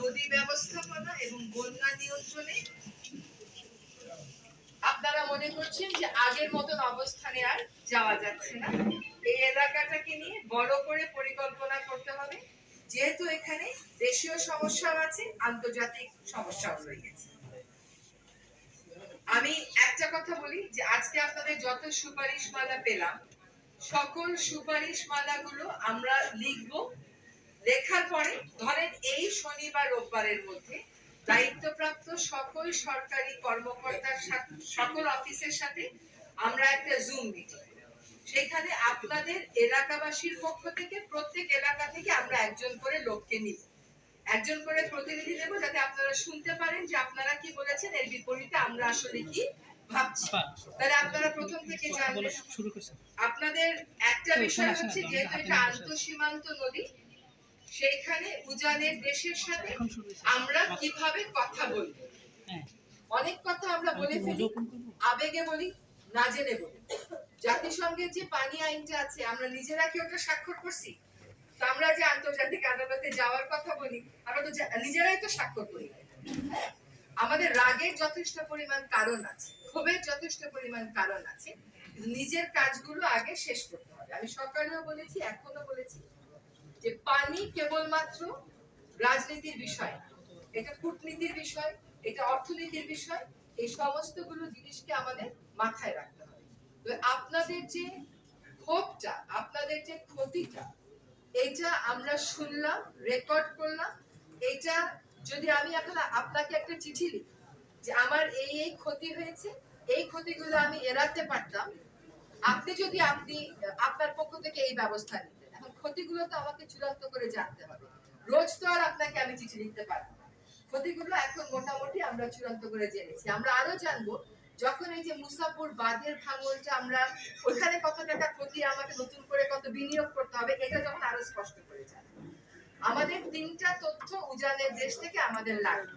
নদী ব্যবস্থাপনা এবং বন্যা নিয়ন্ত্রণে আপনারা মনে করছেন যে আগের মতন অবস্থানে আর যাওয়া যাচ্ছে না। এই এলাকাটাকে নিয়ে বড় করে পরিকল্পনা করতে হবে। যেহেতু এখানে দেশীয় সমস্যাও আছে, আন্তর্জাতিক সমস্যাও রয়েছে। আমি একটা কথা বলি যে আজকে আপনাদের যত সুপারিশ মালা পেলাম, সকল সুপারিশ মালাগুলো আমরা লিখব লেখার পরে ধরেন এই শনিবার রোববারের মধ্যে দায়িত্বপ্রাপ্ত সকল সরকারি কর্মকর্তার সাথে সকল অফিসের সাথে আমরা একটা জুম মিটিং সেখানে আপনাদের এলাকাবাসীর পক্ষ থেকে প্রত্যেক এলাকা থেকে আমরা একজন করে লোককে নিব। একজন করে প্রতিনিধি দেবো যাতে আপনারা শুনতে পারেন যে আপনারা কি বলেছেন এর বিপরীতে আমরা আসলে কি ভাবছি। তাহলে আপনারা প্রথম থেকে জানবেন। আপনাদের একটা বিষয় হচ্ছে যেহেতু এটা আন্তঃসীমান্ত নদী সেইখানে উজানের দেশের সাথে আমরা কীভাবে কথা বলব? হ্যাঁ। অনেক কথা আমরা বলে ফেলি আবেগে বলি না জেনে বলি। জাতিসংঘের যে পানি আইনটা আছে আমরা নিজেরা কি ওটা স্বাক্ষর করছি? তো আমরা যে আন্তর্জাতিক আদালতে যাওয়ার কথা বলি আমরা তো নিজেরাই তো স্বাক্ষর করি? আমাদের রাগের যথেষ্ট পরিমাণ কারণ আছে ক্ষোভের যথেষ্ট পরিমাণ কারণ আছে। নিজের কাজগুলো আগে শেষ করতে হবে। আমি সকালেও বলেছি এখনও বলেছি। যে পানি কেবলমাত্র রাজনীতির বিষয়, এটা কূটনীতির বিষয়, এটা অর্থনীতির বিষয়, এই সমস্তগুলো জিনিসকে আমাদের মাথায় রাখতে হবে। আপনাদের যে ক্ষোভটা, আপনাদের যে ক্ষতিটা, এটা আমরা শুনলাম, রেকর্ড করলাম। এটা যদি আমি এখন আপনাকে একটা চিঠি লিখি যে আমার এই এই ক্ষতি হয়েছে, এই ক্ষতিগুলো আমি এড়াতে পারতাম, আপনি যদি আপনি আপনার পক্ষ থেকে এই ব্যবস্থা এখন ক্ষতিগুলো তো আমাকে চূড়ান্ত করে জানতে হবে। রোজ তো আর আপনাকে আমি চিঠি লিখতে পারব ক্ষতিগুলো এখন মোটামুটি আমরা চূড়ান্ত করে জেনেছি। আমরা আরও জানব যখন এই যে মুসাপুর বাঁধের ভাঙনটা আমরা, ওখানে কত টাকা ক্ষতি, আমাকে নতুন করে কত বিনিয়োগ করতে হবে, এটা যখন আরও স্পষ্ট করে জানব। আমাদের তিনটা তথ্য উজানের দেশ থেকে আমাদের লাগবে।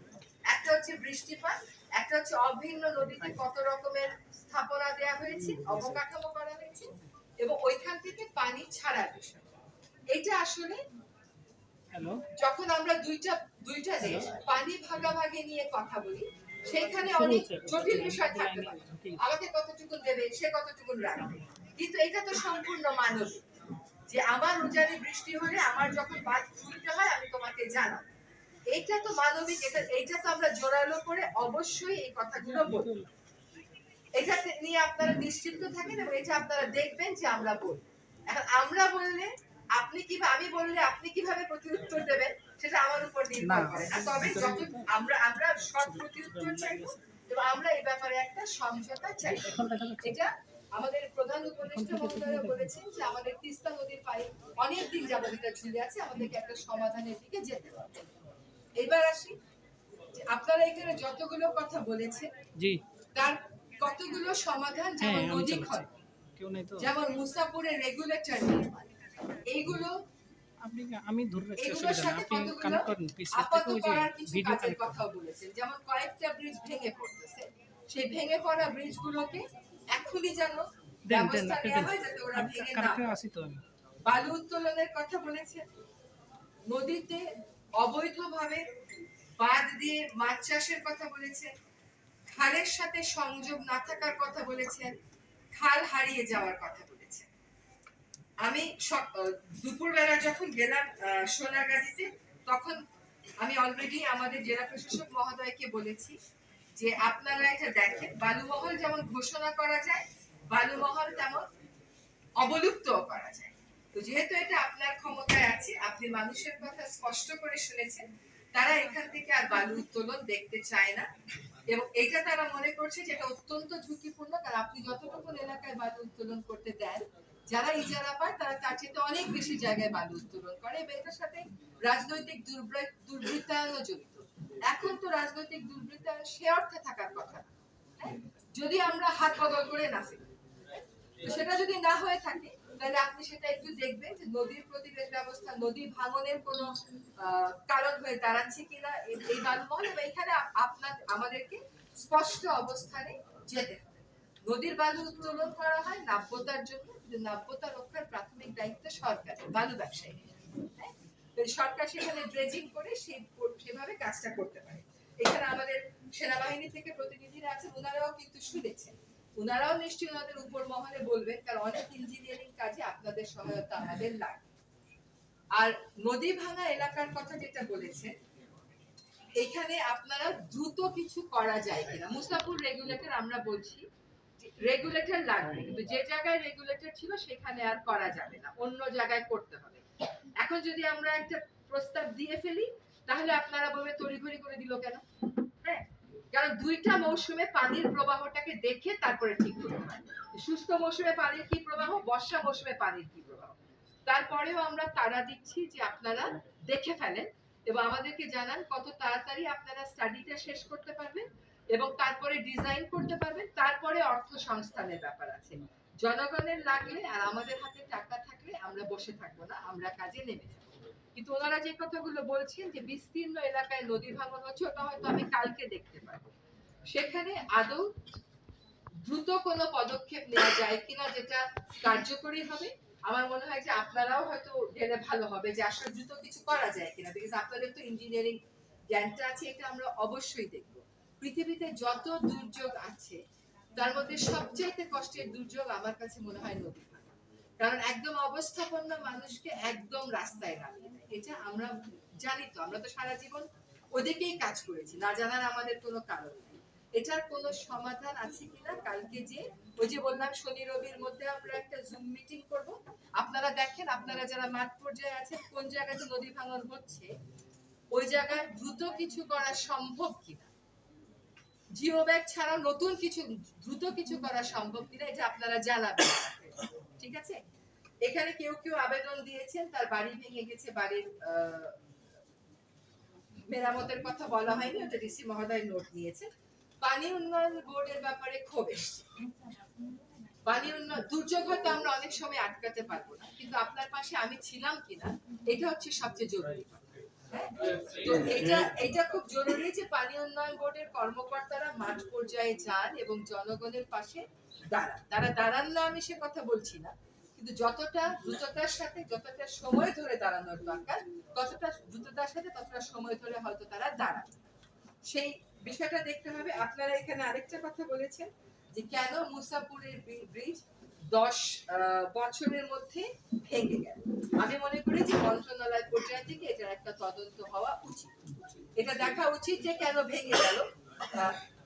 একটা হচ্ছে বৃষ্টিপাত, একটা হচ্ছে অভিন্ন নদীতে কত রকমের স্থাপনা দেয়া হয়েছে, অবকাঠামো করা হয়েছে, এবং ওইখান থেকে পানি ছাড়ার বিষয়। এটা আসলে যখন আমরা দুইটা দুইটা দেশ পানি ভাগাভাগি নিয়ে কথা বলি সেখানে অনেক জটিল বিষয় থাকতে পারে। আমাকে কতটুকু দেবে সে কতটুকু রাখবে। কিন্তু এটা তো সম্পূর্ণ মানবিক যে আমার উজানে বৃষ্টি হলে আমার যখন বাদ খুলতে হয় আমি তোমাকে জানাব। এইটা তো মানবিক এটা এইটা তো আমরা জোরালো করে অবশ্যই এই কথাগুলো বলব। এটা নিয়ে আপনারা নিশ্চিন্ত থাকেন এবং এটা আপনারা দেখবেন যে আমরা বলব এখন আমরা বললে আপনি কীভাবে আমি বললে আপনি কীভাবে প্রতিউত্তর দেবেন সেটা আমার উপর নির্ভর করে। না তবে যত আমরা আমরা সৎ প্রতিউত্তর চাইব এবং আমরা এই ব্যাপারে একটা সমঝোতা চাই। এটা আমাদের প্রধান উপদেষ্টা মহোদয় বলেছেন যে আমাদের তিস্তা নদীর পাড়ে অনেক দিন যাবত এটা ঝুলে আছে আমাদেরকে একটা সমাধানের দিকে যেতে হবে। এবার আসি আপনারা এখানে যতগুলো কথা বলেছেন জি। তার কতগুলো সমাধান হ্যাঁ যেমন আমি নদী চালাচ্ছি খনন কেউ নেই তো। যেমন মুসাপুরের রেগুলেটর এইগুলো আপনি আমি ধরে রাখছি অসুবিধা নেই আপনি কানেক্ট করেন পিসি থেকে ওই যে ভিডিও কানেক্ট কথাও বলেছেন যেমন কয়েকটা ব্রিজ ভেঙে পড়তেছে। সেই ভেঙে পড়া ব্রিজগুলোকে এখনই যেন দেন দেন আপনি দেন। আসি তো আমি। বালু উত্তোলনের কথা বলেছেন। নদীতে অবৈধভাবে বাঁধ দিয়ে মাছ চাষের কথা বলেছেন। খালের সাথে সংযোগ না থাকার কথা বলেছেন। খাল হারিয়ে যাওয়ার কথা বলেছেন। আমি দুপুরবেলা যখন গেলাম সোনাগাজীতে তখন আমি অলরেডি আমাদের জেলা প্রশাসক মহোদয়কে বলেছি যে আপনারা এটা দেখেন। বালুমহল যেমন ঘোষণা করা যায়, বালুমহল তেমন অবলুপ্তও করা যায়। তো যেহেতু এটা আপনার ক্ষমতায় আছে, আপনি মানুষের কথা স্পষ্ট করে শুনেছেন, তারা এখান থেকে আর বালু উত্তোলন দেখতে চায় না। এবং এটা তারা মনে করছে যে এটা অত্যন্ত ঝুঁকিপূর্ণ, কারণ আপনি যতটুকু এলাকায় বালু উত্তোলন করতে দেন যারা ইজারা পায়, তারা তার চেয়ে অনেক বেশি জায়গায় বালু উত্তোলন করে এবং এটার সাথে রাজনৈতিক দুর্বৃ- দুর্বৃত্তায়নও জড়িত। এখন তো রাজনৈতিক দুর্বৃত্তায়ন সে অর্থে থাকার কথা। হ্যাঁ? যদি আমরা হাত বদল করে না সেটা যদি না হয়ে থাকে, তাহলে আপনি সেটা একটু দেখবেন যে নদীর প্রতিবেশ ব্যবস্থা, নদী ভাঙনের কোনো কারণ হয়ে দাঁড়াচ্ছে কিনা, এই- এই বালুমহল এবং এখানে আপনার আমাদেরকে স্পষ্ট অবস্থানে যেতে হবে। নদীর বালু উত্তোলন করা হয় নাব্যতার জন্য নাব্যতা রক্ষার প্রাথমিক দায়িত্ব সরকারের বালু ব্যবসায়ী। হ্যাঁ? সরকার সেখানে ড্রেজিং করে সেই সেভাবে কাজটা করতে পারে। এখানে আমাদের সেনাবাহিনী থেকে প্রতিনিধিরা আছেন ওনারাও কিন্তু শুনেছেন। ওনারাও নিশ্চয়ই ওনাদের উপর মহলে বলবেন, কারণ অনেক ইঞ্জিনিয়ারিং কাজে আপনাদের সহায়তা আমাদের লাগে। আর নদী ভাঙা এলাকার কথা যেটা বলেছেন, এখানে আপনারা দ্রুত কিছু করা যায় কিনা। মুসাফুর রেগুলেটর আমরা বলছি রেগুলেটর লাগবে কিন্তু যে জায়গায় রেগুলেটর ছিল সেখানে আর করা যাবে না অন্য জায়গায় করতে হবে। এখন যদি আমরা একটা প্রস্তাব দিয়ে ফেলি তাহলে আপনারা বলবে তড়িঘড়ি করে দিল কেন? হ্যাঁ কারণ দুইটা মৌসুমে পানির প্রবাহটাকে দেখে তারপরে ঠিক করতে হয়। শুষ্ক মৌসুমে পানির কি প্রবাহ বর্ষা মৌসুমে পানির কি প্রবাহ? তারপরেও আমরা তারা দিচ্ছি যে আপনারা দেখে ফেলেন এবং আমাদেরকে জানান কত তাড়াতাড়ি আপনারা স্টাডিটা শেষ করতে পারবেন। এবং তারপরে ডিজাইন করতে পারবেন, তারপরে অর্থ সংস্থানের ব্যাপার আছে। জনগণের লাগলে আর আমাদের হাতে টাকা থাকলে আমরা বসে থাকব না, আমরা কাজে নেমে যাব। কিন্তু ওনারা যে কথাগুলো বলছেন যে বিস্তীর্ণ এলাকায় নদী ভাঙন হচ্ছে, ওটা হয়তো আমি কালকে দেখতে পারব। সেখানে আদৌ দ্রুত কোনো পদক্ষেপ নেওয়া যায় কিনা যেটা কার্যকরী হবে, আমার মনে হয় যে আপনারাও হয়তো গেলে ভালো হবে যে আসলে দ্রুত কিছু করা যায় কিনা বিকজ আপনাদের তো ইঞ্জিনিয়ারিং জ্ঞানটা আছে, এটা আমরা অবশ্যই দেখব। পৃথিবীতে যত দুর্যোগ আছে, তার মধ্যে সবচেয়ে কষ্টের দুর্যোগ আমার কাছে মনে হয় নদী কারণ একদম অবস্থাপন্ন মানুষকে একদম রাস্তায় নামিয়ে দেয়। এটা আমরা জানি তো, আমরা তো সারা জীবন ওদিকেই কাজ করেছি, না জানার আমাদের কোনো কারণ নেই। এটার কোনো সমাধান আছে কিনা? কালকে যে ওই যে বললাম, শনি রবির মধ্যে আমরা একটা জুম মিটিং করব। আপনারা দেখেন, আপনারা যারা মাঠ পর্যায়ে আছেন, কোন জায়গাতে নদী ভাঙন হচ্ছে, ওই জায়গায় দ্রুত কিছু করা সম্ভব কিনা? জিও ব্যাগ ছাড়াও নতুন কিছু, দ্রুত কিছু করা সম্ভব কিনা এটা আপনারা জানাবেন। ঠিক আছে? এখানে কেউ কেউ আবেদন দিয়েছেন, তার বাড়ি ভেঙে গেছে, বাড়ির মেরামতের কথা বলা হয়নি, ওটা ডিসি মহোদয় নোট নিয়েছে পানি উন্নয়ন বোর্ডের ব্যাপারে ক্ষোভ পানি উন্নয়ন, দুর্যোগ হয়তো আমরা অনেক সময় আটকাতে পারব না, কিন্তু আপনার পাশে আমি ছিলাম কিনা, এটা হচ্ছে সবচেয়ে জরুরি কথা। এটা এটা খুব জরুরি যে পানি উন্নয়ন বোর্ডের কর্মকর্তারা মাঠ পর্যায়ে যান এবং জনগণের পাশে দাঁড়ান। তারা দাঁড়ান না আমি সে কথা বলছি না, কিন্তু যতটা দ্রুততার সাথে, যতটা সময় ধরে দাঁড়ানোর দরকার, ততটা দ্রুততার সাথে, ততটা সময় ধরে হয়তো তারা দাঁড়ান। সেই বিষয়টা দেখতে হবে। আপনারা এখানে আরেকটা কথা বলেছেন যে কেন মুসাপুরের ব্রিজ দশ বছরের মধ্যে ভেঙে গেল? আমি মনে করি যে মন্ত্রণালয় থেকে এটার একটা তদন্ত হওয়া উচিত। এটা দেখা উচিত যে কেন ভেঙে গেল।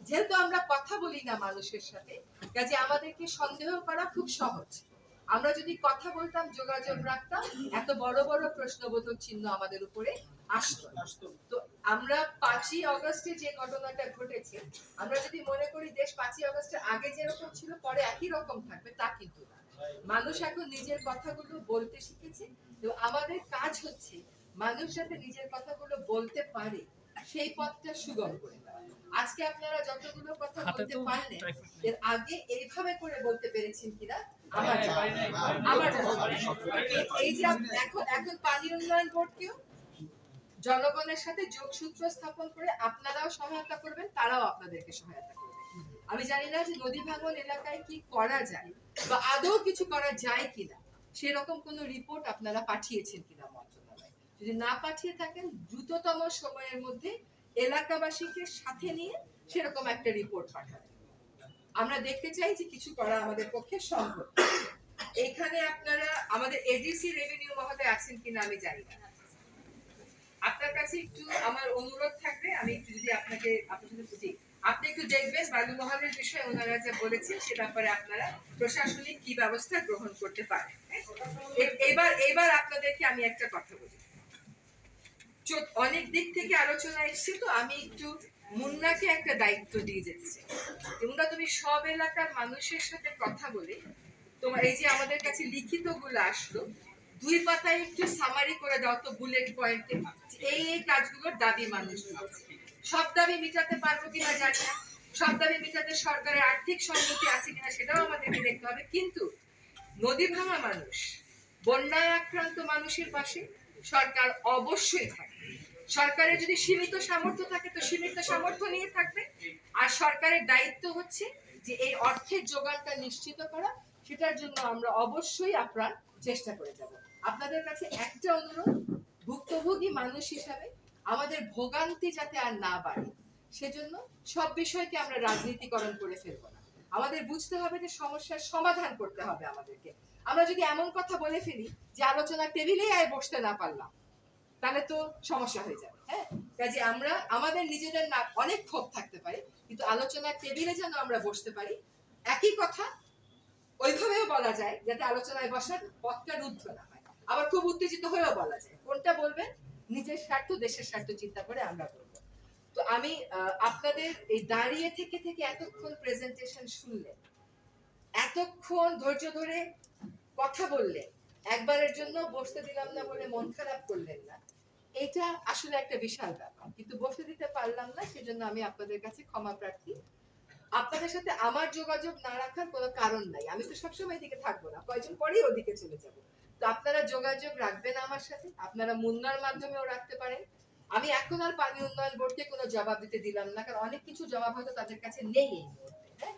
যেহেতু আমরা কথা বলি না মানুষের সাথে, কাজে আমাদেরকে সন্দেহ করা খুব সহজ। আমরা যদি কথা বলতাম, যোগাযোগ রাখতাম, এত বড় বড় প্রশ্নবোধক চিহ্ন আমাদের উপরে আসতো। তো আমরা পাঁচই অগস্টে যে ঘটনাটা ঘটেছে আমরা যদি মনে করি দেশ পাঁচই অগস্টের আগে যেরকম ছিল পরে একই রকম থাকবে তা কিন্তু না। মানুষ এখন নিজের কথাগুলো বলতে শিখেছে তো আমাদের কাজ হচ্ছে মানুষ যাতে নিজের কথাগুলো বলতে পারে সেই পথটা সুগম করে আজকে আপনারা যতগুলো কথা বলতে পারলেন এর আগে এইভাবে করে বলতে পেরেছেন কিনা? আমার আমার এই- এই যে এখন এখন পানি উন্নয়ন বোর্ডকেও জনগণের সাথে যোগসূত্র স্থাপন করে আপনারাও সহায়তা করবেন, তারাও আপনাদেরকে সহায়তা করবে। আমি জানি না যে নদী ভাঙন এলাকায় কি করা যায় বা আদৌ কিছু করা যায় কিনা। সেরকম কোনো রিপোর্ট আপনারা পাঠিয়েছেন কিনা মন্ত্রণালয়। যদি না পাঠিয়ে থাকেন, দ্রুততম সময়ের মধ্যে এলাকাবাসীকে সাথে নিয়ে সেরকম একটা রিপোর্ট পাঠাবেন। আমরা দেখতে চাই যে কিছু করা আমাদের পক্ষে সম্ভব। এখানে আপনারা আমাদের এডিসি রেভিনিউ মহোদয় আছেন কিনা আমি জানি না। আপনার কাছে একটু আমার অনুরোধ থাকবে, আমি একটু যদি আপনাকে, আপনার সাথে আপনি একটু দেখবেন বালু মহলের বিষয়ে ওনারা যা বলেছেন সে ব্যাপারে আপনারা প্রশাসনিক কি ব্যবস্থা গ্রহণ করতে পারেন হ্যাঁ? এবার এবার আপনাদেরকে আমি একটা কথা বলি অনেক দিক থেকে আলোচনা এসছে, তো আমি একটু মুন্নাকে একটা দায়িত্ব দিয়ে যেতে মুন্না, তুমি সব এলাকার মানুষের সাথে কথা বলে তোমার, এই যে আমাদের কাছে লিখিতগুলো আসলো দুই পাতায় একটু সামারি করে দাও তো বুলেট পয়েন্টে এই এই কাজগুলোর দাবি মানুষ সব দাবি মিটাতে পারব কিনা জানি না। সব দাবি মিটাতে সরকারের আর্থিক সম্মতি আছে কিনা সেটাও আমাদেরকে দেখতে হবে। কিন্তু নদী ভাঙা মানুষ, বন্যায় আক্রান্ত মানুষের পাশে সরকার অবশ্যই থাকবে সরকারের যদি সীমিত সামর্থ্য থাকে, তো সীমিত সামর্থ্য নিয়ে থাকবে। আর সরকারের দায়িত্ব হচ্ছে যে এই অর্থের যোগানটা নিশ্চিত করা সেটার জন্য আমরা অবশ্যই আপ্রাণ চেষ্টা করে যাব। আপনাদের কাছে একটা অনুরোধ, ভুক্তভোগী মানুষ হিসাবে আমাদের ভোগান্তি যাতে আর না বাড়ে, সেজন্য সব বিষয়কে আমরা রাজনীতিকরণ করে ফেলব না। আমাদের বুঝতে হবে যে সমস্যার সমাধান করতে হবে আমাদেরকে। আমরা যদি এমন কথা বলে ফেলি যে আলোচনা টেবিলেই আয় বসতে না পারলাম, তাহলে তো সমস্যা হয়ে যাবে হ্যাঁ? কাজে আমরা, আমাদের নিজেদের না, অনেক ক্ষোভ থাকতে পারে, কিন্তু আলোচনার টেবিলে যেন আমরা বসতে পারি, একই কথা ওইভাবেও বলা যায় যাতে আলোচনায় বসার পথটা রুদ্ধ না হয়। আবার খুব উত্তেজিত হয়েও বলা যায়। কোনটা বলবেন? নিজের স্বার্থ, দেশের স্বার্থ চিন্তা করে আমরা বলব। তো আমি আপনাদের এই দাঁড়িয়ে থেকে থেকে এতক্ষণ প্রেজেন্টেশন শুনলেন এতক্ষণ ধৈর্য ধরে কথা বললেন একবারের জন্য বসতে দিলাম না বলে মন খারাপ করলেন না, এটা আসলে একটা বিশাল ব্যাপার। কিন্তু বসতে দিতে পারলাম না, সেজন্য আমি আপনাদের কাছে ক্ষমা প্রার্থী। আপনাদের সাথে আমার যোগাযোগ না রাখার কোনো কারণ নাই। আমি তো সবসময় এদিকে থাকব না কয়েকদিন পরেই ওদিকে চলে যাব। তো আপনারা যোগাযোগ রাখবেন আমার সাথে, আপনারা মুন্নার মাধ্যমেও রাখতে পারেন। আমি এখন আর পানি উন্নয়ন বোর্ডকে কোনো জবাব দিতে দিলাম না, কারণ অনেক কিছু জবাব হয়তো তাদের কাছে নেই এই মুহূর্তে হ্যাঁ?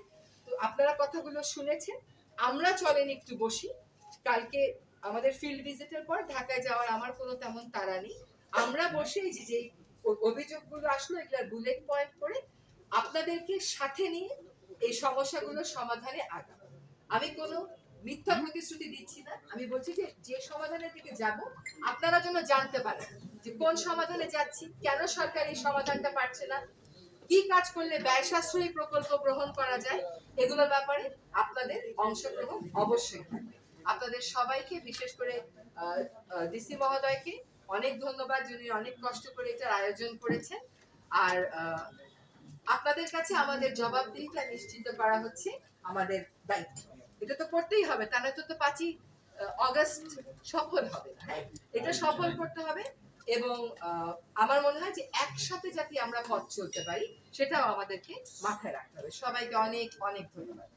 তো আপনারা কথাগুলো শুনেছেন, আমরা চলেন একটু বসি। কালকে আমাদের ফিল্ড ভিজিটের পর ঢাকায় যাওয়ার আমার কোনো তেমন তাড়া নেই। আমরা বসে যে অভিযোগগুলো আসলো, এগুলার বুলেট পয়েন্ট করে আপনাদেরকে সাথে নিয়ে এই সমস্যাগুলো সমাধানে আগাবো। আমি কোনো মিথ্যা প্রতিশ্রুতি দিচ্ছি না। আমি বলছি যে যে সমাধানের দিকে যাব, আপনারা যেন জানতে পারেন যে কোন সমাধানে যাচ্ছি, কেন সরকার এই সমাধানটা পারছে না, কি কাজ করলে ব্যয় সাশ্রয়ী প্রকল্প গ্রহণ করা যায়, এগুলোর ব্যাপারে আপনাদের অংশগ্রহণ অবশ্যই আপনাদের সবাইকে, বিশেষ করে ডিসি মহোদয়কে অনেক ধন্যবাদ, যিনি অনেক কষ্ট করে এটার আয়োজন করেছেন। আর আপনাদের কাছে আমাদের জবাবদিহিতা নিশ্চিত করা হচ্ছে আমাদের দায়িত্ব। এটা তো করতেই হবে, তা নয়তো তো পাঁচই অগস্ট সফল হবে না? এটা সফল করতে হবে এবং আমার মনে হয় যে একসাথে যাতে আমরা পথ চলতে পারি, সেটাও আমাদেরকে মাথায় রাখতে হবে। সবাইকে অনেক অনেক ধন্যবাদ।